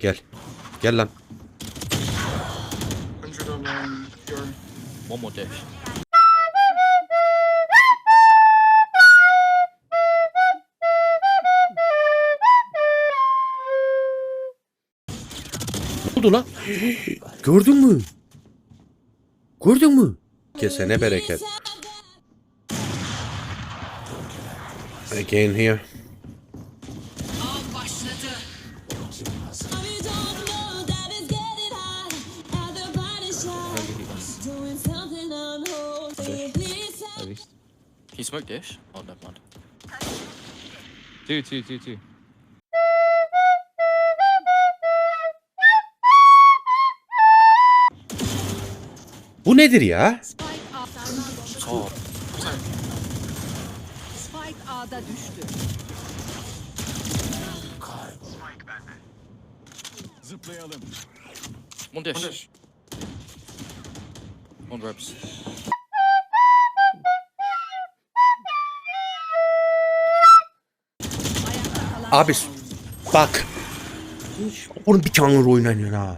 Gel. Gel lan. 100 on your One more dish. Ne oldu lan? Gördün mü? Gördün mü? Kesene bereket. Again here. At Can you smoke dish? Oh, never mind. Two, two, two, two. Bu nedir ya? Spike A'da, Top. Spike A'da düştü. One dish. one dish. One. Abi bak. Onun bir tane oynanıyor ha.